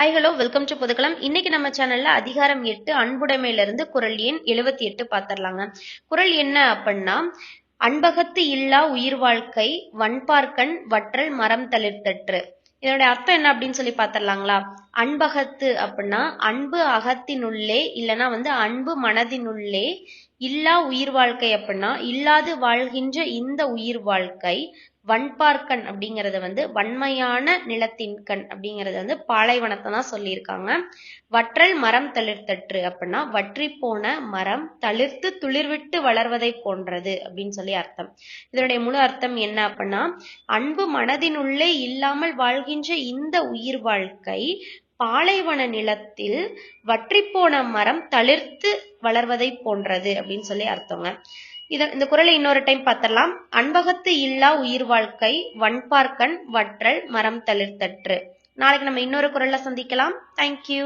Hi hello welcome to Puthukkalam இன்னைக்கு நம்ம சேனல்ல அதிகாரம் எட்டு அன்புடைமையில இருந்து குரல் எண் எழுபத்தி எட்டு பாத்திரலாங்க குரல் என்ன அப்படின்னா அன்பகத்து இல்லா உயிர் வாழ்க்கை வன்பார்க்கண் வற்றல் மரம் தளிர்த்தற்று இதனுடைய அர்த்தம் என்ன அப்படின்னு சொல்லி பாத்திரலாங்களா அன்பகத்து அப்படின்னா அன்பு அகத்தினுள்ளே இல்லைன்னா வந்து அன்பு மனதினுள்ளே. இல்லா உயிர் வாழ்க்கை அப்படின்னா இல்லாது வாழ்கின்ற இந்த உயிர் வாழ்க்கை வன்பார்க்கண் அப்படிங்கறது வந்து வன்மையான நிலத்தின் கண் அப்படிங்கறது வந்து பாலைவனத்தை தான் சொல்லியிருக்காங்க. வற்றல் மரம் தளிர்த்தற்று அப்படின்னா வற்றி போன மரம் தளிர்த்து துளிர்விட்டு வளர்வதை போன்றது அப்படின்னு சொல்லி அர்த்தம். இதனுடைய முழு அர்த்தம் என்ன அப்படின்னா அன்பு மனதினுள்ளே இல்லாமல் வாழ்கின்ற இந்த உயிர் வாழ்க்கை பாலைவன நிலத்தில் வற்றிப்போன மரம் தளிர்த்து வளர்வதை போன்றது அப்படின்னு சொல்லி அர்த்தங்க. இத இந்த குரலை இன்னொரு டைம் பார்த்தலாம் அன்பகத்து இல்லா உயிர் வாழ்க்கை வன்பார்க்கண் வற்றல் மரம் தளிர்த்தற்று. நாளைக்கு நம்ம இன்னொரு குரல்ல சந்திக்கலாம். தேங்க்யூ